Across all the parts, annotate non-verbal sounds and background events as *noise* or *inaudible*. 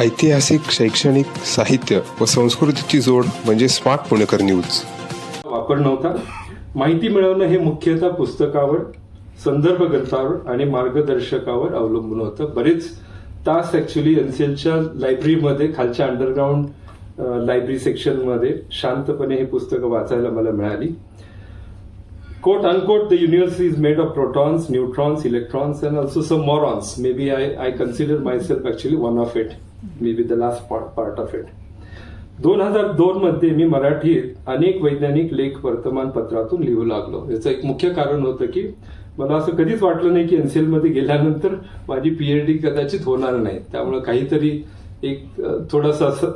ऐतिहासिक शैक्षणिक साहित्य व संस्कृतीची जोड म्हणजे स्मार्ट पुणेकर न्यूज. वापर नव्हता. माहिती मिळवणं हे मुख्यतः पुस्तकावर संदर्भ ग्रंथावर आणि मार्गदर्शकावर अवलंबून होतं. बरेच तास ऍक्च्युली एनसीएलच्या लायब्ररीमध्ये खालच्या अंडरग्राऊंड लायब्ररी सेक्शनमध्ये शांतपणे हे पुस्तकं वाचायला मला मिळाली. Quote unquote the universe is made of protons neutrons electrons and also some morons. Maybe i i consider myself actually one of it. Maybe the last part part of it दोन हजार दोन मध्ये मी मराठीत अनेक वैज्ञानिक लेख वर्तमानपत्रातून लिहू लागलो. याचं एक मुख्य कारण होतं की मला असं कधीच वाटलं नाही की एनसीएलमध्ये गेल्यानंतर माझी पीएचडी कदाचित होणार नाही. त्यामुळे काहीतरी एक थोडासा असं,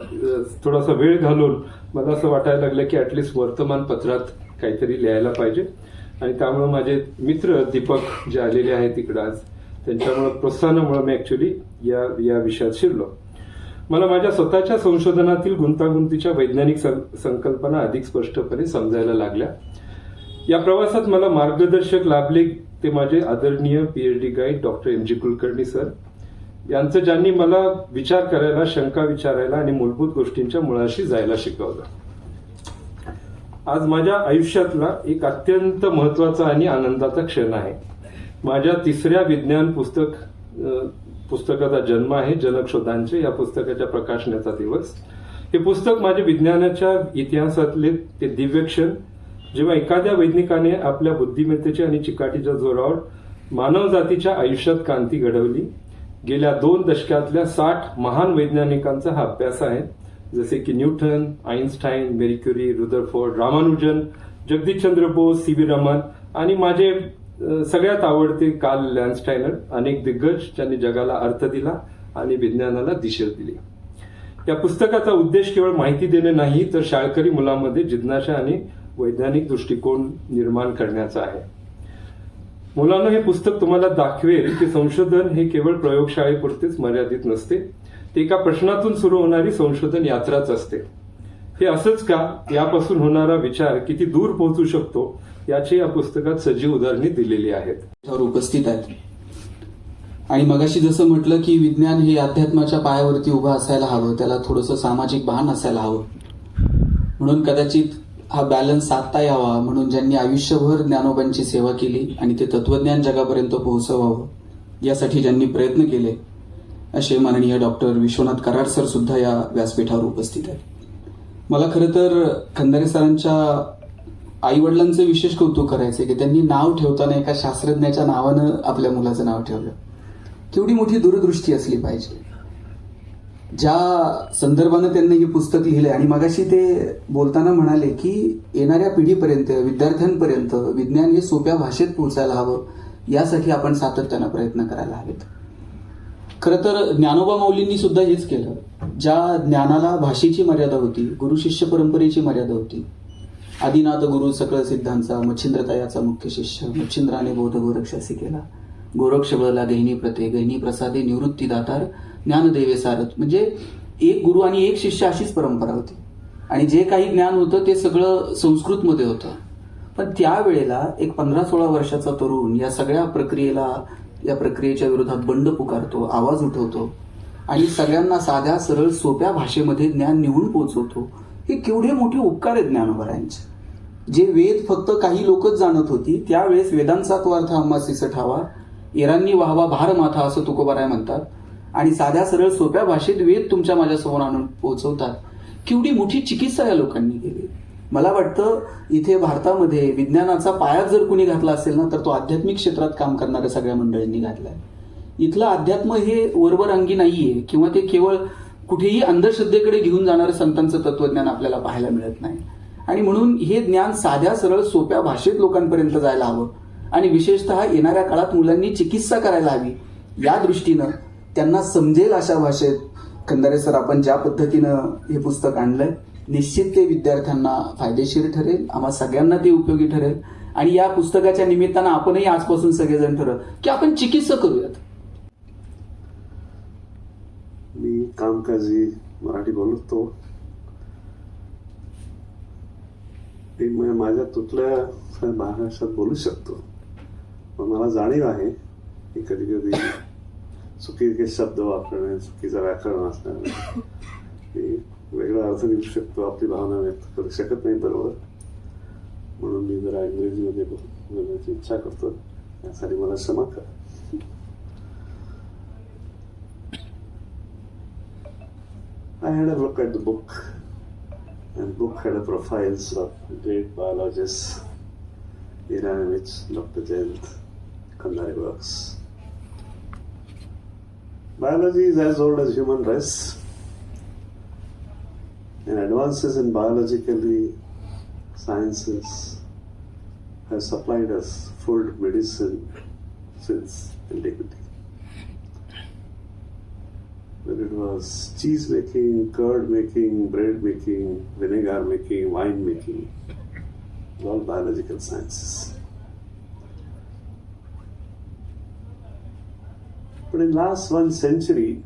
थोडासा वेळ घालून मला असं वाटायला लागलं की ऍटलिस्ट वर्तमानपत्रात काहीतरी लिहायला पाहिजे. आणि त्यामुळे माझे मित्र दीपक जे आलेले आहेत इकडं आज त्यांच्यामुळे प्रोत्साहनामुळे मी ऍक्च्युली या या विषयात शिरलो. मला माझ्या स्वतःच्या संशोधनातील गुंतागुंतीच्या वैज्ञानिक सं- संकल्पना अधिक स्पष्टपणे समजायला लागल्या. या प्रवासात मला मार्गदर्शक लाभले ते माझे आदरणीय PhD guide doctor M G Kulkarni sir. यांचं ज्यांनी मला विचार करायला शंका विचारायला आणि मूलभूत गोष्टींच्या मुळाशी जायला शिकवलं. आज माझ्या आयुष्यातला एक अत्यंत महत्त्वाचा आणि आनंदाचा क्षण आहे. माझ्या तिसऱ्या विज्ञान पुस्तक पुस्तकाचा जन्म आहे जनकशोधांचे या पुस्तकाच्या प्रकाशनाचा दिवस. हे पुस्तक माझे विज्ञानाच्या इतिहासातले ते दिव्य क्षण. जेव्हा एखाद्या वैज्ञानिकाने आपल्या बुद्धिमत्तेच्या आणि चिकाटीच्या जोरावर मानवजातीच्या आयुष्यात क्रांती घडवली. गेल्या दोन दशकातल्या साठ महान वैज्ञानिकांचा हा अभ्यास आहे. जसे की Newton Einstein Marie Curie Rutherford Ramanujan Jagdishchandra Bose C V Raman आणि माझे सगळ्यात आवडते काल लँडस्टायनर अनेक दिग्गज ज्यांनी जगाला अर्थ दिला आणि विज्ञानाला दिशा दिली. या पुस्तकाचा उद्देश केवळ माहिती देणे नाही तर शाळकरी मुलांमध्ये जिज्ञासा आणि वैज्ञानिक दृष्टिकोन निर्माण करण्याचा आहे. मुलांना हे पुस्तक तुम्हाला दाखवेल की संशोधन हे केवळ प्रयोगशाळेपुरतेच मर्यादित नसते. ते एका प्रश्नातून सुरू होणारी संशोधन यात्राच असते. हे असंच का? यापासून होणारा विचार किती दूर पोहोचू शकतो? याची या पुस्तकात सजीव उदाहरणे दिलेली आहेत. त्यावर उपस्थित आहेत. आणि मगाशी जसं म्हटलं की विज्ञान हे अध्यात्माच्या पायावरती उभं असायला हवं त्याला थोडंसं सामाजिक भान असायला हवं. म्हणून कदाचित हा बॅलन्स साधता यावा म्हणून ज्यांनी आयुष्यभर ज्ञानोबांची सेवा केली आणि ते तत्वज्ञान जगापर्यंत पोहोचवावं यासाठी ज्यांनी प्रयत्न केले असे माननीय डॉक्टर विश्वनाथ कराड सर सुद्धा या व्यासपीठावर उपस्थित आहेत. मला खरं तर खंदारे सरांच्या आई वडिलांचं विशेष कौतुक करायचं की त्यांनी नाव ठेवताना एका शास्त्रज्ञाच्या नावानं आपल्या मुलाचं नाव ठेवलं. केवढी मोठी दूरदृष्टी असली पाहिजे. ज्या संदर्भानं त्यांनी हे पुस्तक लिहिलंय आणि मगाशी ते बोलताना म्हणाले की येणाऱ्या पिढीपर्यंत विद्यार्थ्यांपर्यंत विज्ञान हे सोप्या भाषेत पोहोचायला हवं यासाठी आपण सातत्यानं प्रयत्न करायला हवेत. खरं तर ज्ञानोबा माऊलींनी सुद्धा हेच केलं. ज्या ज्ञानाला भाषेची मर्यादा होती गुरु शिष्य परंपरेची मर्यादा होती आदिनाथ गुरु सकळ सिद्धांचा मच्छिंद्रतायाचा मुख्य शिष्य मच्छिंद्राने बोध असे केला. गोरक्ष बळला गहिनी प्रते गहिनी प्रसादे निवृत्ती दातार ज्ञानदेवे सारथ. म्हणजे एक गुरु आणि एक शिष्य अशीच परंपरा होती. आणि जे काही ज्ञान होतं ते सगळं संस्कृतमध्ये होतं. पण त्यावेळेला एक पंधरा सोळा वर्षाचा तरुण या सगळ्या प्रक्रियेला या प्रक्रियेच्या विरोधात बंड पुकारतो आवाज उठवतो आणि सगळ्यांना साध्या सरळ सोप्या भाषेमध्ये ज्ञान निवडून पोचवतो. हे केवढे मोठे उपकार आहेत ज्ञानोबरांचे जे वेद फक्त काही लोकच जाणत होती त्यावेळेस वेदांसात्वार्थ तो अर्थ ठावा इरांनी व्हावा भार माथा असं तुकोबाराय म्हणतात आणि साध्या सरळ सोप्या भाषेत वेद तुमच्या माझ्यासमोर आणून पोहोचवतात केवढी मोठी चिकित्सा या लोकांनी केली. मला वाटतं इथे भारतामध्ये विज्ञानाचा पाया जर कुणी घातला असेल ना तर तो आध्यात्मिक क्षेत्रात काम करणाऱ्या सगळ्या मंडळींनी घातलाय. इथलं अध्यात्म हे वरवर अंगी नाहीये किंवा ते केवळ कुठेही अंधश्रद्धेकडे घेऊन जाणारं संतांचं तत्वज्ञान आपल्याला पाहायला मिळत नाही. आणि म्हणून हे ज्ञान साध्या सरळ सोप्या भाषेत लोकांपर्यंत जायला हवं. आणि विशेषतः येणाऱ्या काळात मुलांनी चिकित्सा करायला हवी. या दृष्टीनं त्यांना समजेल अशा भाषेत. खंदारे सर आपण ज्या पद्धतीनं हे पुस्तक आणलंय निश्चित ते विद्यार्थ्यांना फायदेशीर ठरेल आम्हा सगळ्यांना ते उपयोगी ठरेल. आणि या पुस्तकाच्या निमित्तानं आपणही आजपासून सगळेजण ठरव की आपण चिकित्सा करूयात मी कामकाजी मराठी बोलत तो मा- माझ्या तुटल्या महाराष्ट्रात बोलू शकतो पण मला जाणीव आहे की कधी कधी चुकीचे शब्द वापरणे चुकीचं व्याकरण असणं वेगळा अर्थ निघू शकतो आपली भावना व्यक्त करू शकत नाही बरोबर म्हणून मी जरा इंग्रजीमध्ये बोलण्याची इच्छा करतो यासाठी मला क्षमा करा I had a look at the book, and book had a profiles of great biologists, which Dr. Jayant Kandari works. Biology is as old as human race, and advances in biologically sciences have supplied us food, medicine since antiquity whether it was cheese making, curd making, bread making, vinegar making, wine making, all biological sciences. But in last one century,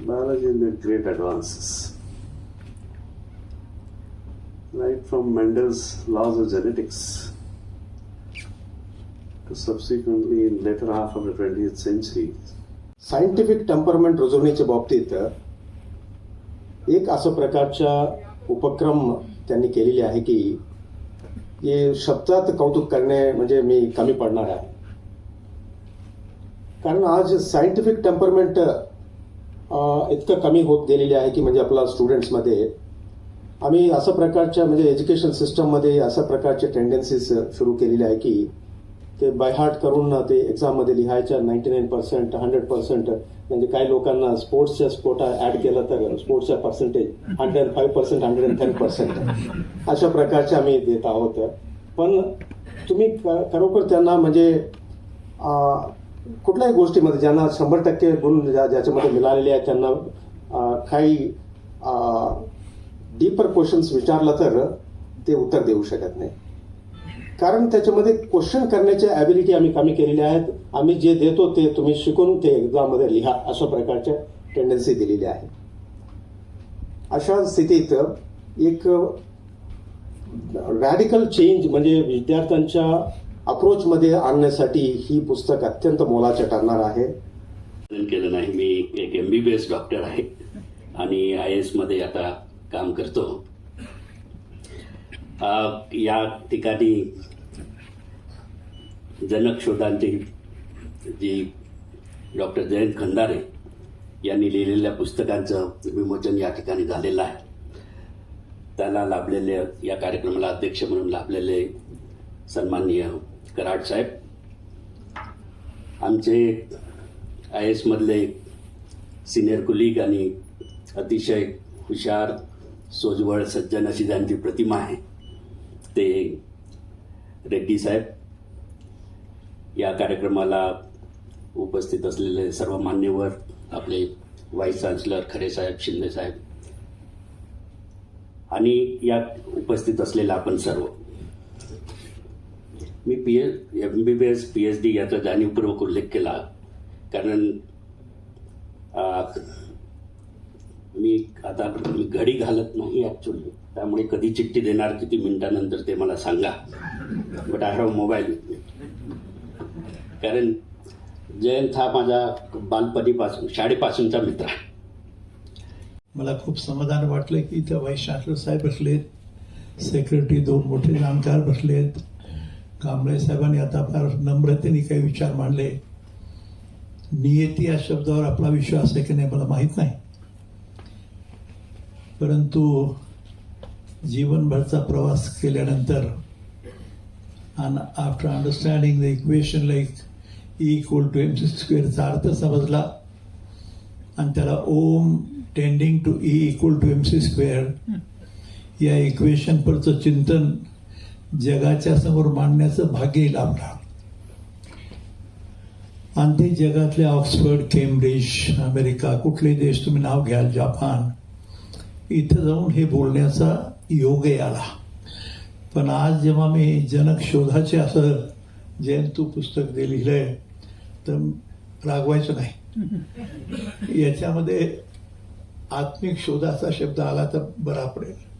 biology made great advances. Right from Mendel's laws of genetics to subsequently in later half of the 20th century, scientific temperament रुजवण्याच्या बाबतीत एक असं प्रकारच्या उपक्रम त्यांनी केलेले आहे की हे शब्दात कौतुक करणे म्हणजे मी कमी पडणार आहे. कारण आज सायंटिफिक टेम्परमेंट इतकं कमी होत गेलेले आहे की म्हणजे आपल्या स्टुडंट्समध्ये. आम्ही अशा प्रकारच्या म्हणजे एज्युकेशन सिस्टममध्ये अशा प्रकारचे टेंडन्सीज सुरू केलेले आहे की ते बायहार्ट करून ते एक्झाममध्ये लिहायच्या ninety nine percent hundred percent म्हणजे काही लोकांना स्पोर्ट्सच्या स्पोटा ऍड केलं तर स्पोर्ट्सच्या percentage hundred and five percent hundred and ten percent अशा प्रकारचे आम्ही देत आहोत. पण तुम्ही खरोखर त्यांना म्हणजे कुठल्याही गोष्टीमध्ये ज्यांना शंभर टक्के गुण ज्या- ज्याच्यामध्ये मिळालेले आहेत त्यांना काही डीपर क्वेश्चन्स विचारलं तर ते उत्तर देऊ शकत नाही. कारण त्याच्यामध्ये क्वेश्चन करण्याच्या ॲबिलिटी आम्ही कमी केलेल्या आहेत. आम्ही जे देतो ते तुम्ही शिकून ते एक्झाममध्ये लिहा अशा प्रकारच्या टेंडन्सी दिलेली आहे अशा स्थितीत एक रॅडिकल चेंज म्हणजे विद्यार्थ्यांच्या अप्रोचमध्ये आणण्यासाठी ही पुस्तक अत्यंत मोलाचे ठरणार आहे. केलं नाही. मी एक M B B S doctor आहे. आणि आय एसमध्ये आता काम करतो. या ठिकाणी जनकशोधांची जी डॉक्टर जयंत खंदारे यांनी लिहिलेल्या पुस्तकांचं विमोचन या ठिकाणी झालेलं आहे. त्याला लाभलेले या कार्यक्रमाला अध्यक्ष म्हणून लाभलेले सन्माननीय कराड साहेब. आमचे आय एसमधले सिनियर कुलीग आणि अतिशय हुशार सोजवळ सज्जन अशी त्यांची प्रतिमा आहे. ते रेड्डी साहेब या कार्यक्रमाला उपस्थित असलेले सर्व मान्यवर आपले व्हाईस चान्सलर खरे साहेब शिंदे साहेब आणि यात उपस्थित असलेला आपण सर्व. मी P H M B B S P H D याचा जाणीवपूर्वक उल्लेख केला कारण मी आता मी घडी घालत नाही ॲक्च्युली त्यामुळे कधी चिठ्ठी देणार किती मिनिटानंतर ते मला सांगा. बट आय हॅव मोबाईल कारण जयंत हा माझा बालपणीपासून शाळेपासूनचा मित्र आहे. मला खूप समाधान वाटलं की इथं व्हाईस चान्सलर साहेब बसलेत सेक्रेटरी दोन मोठे जाणकार बसलेत कांबळे साहेबांनी आता फार नम्रतेने काही विचार मांडले. नियती या शब्दावर आपला विश्वास आहे की नाही मला माहीत नाही. परंतु जीवनभरचा प्रवास केल्यानंतर आणि after understanding the equation like E equal to M C स्क्वेअरचा अर्थ समजला आणि त्याला ओम tending to E equal to M C square या इक्वेशनवरचं चिंतन जगाच्या समोर मांडण्याचं भाग्य लाभला. आणि ते जगातले ऑक्सफर्ड केम्ब्रिज अमेरिका कुठले देश तुम्ही नाव घ्याल जपान इथं जाऊन हे बोलण्याचा योग आला. पण आज जेव्हा मी जनक शोधाचे असं जयंतू पुस्तक जे लिहिलंय तर रागवायचं नाही. *laughs* याच्यामध्ये आत्मिक शोधाचा शब्द आला तर बरा पडेल.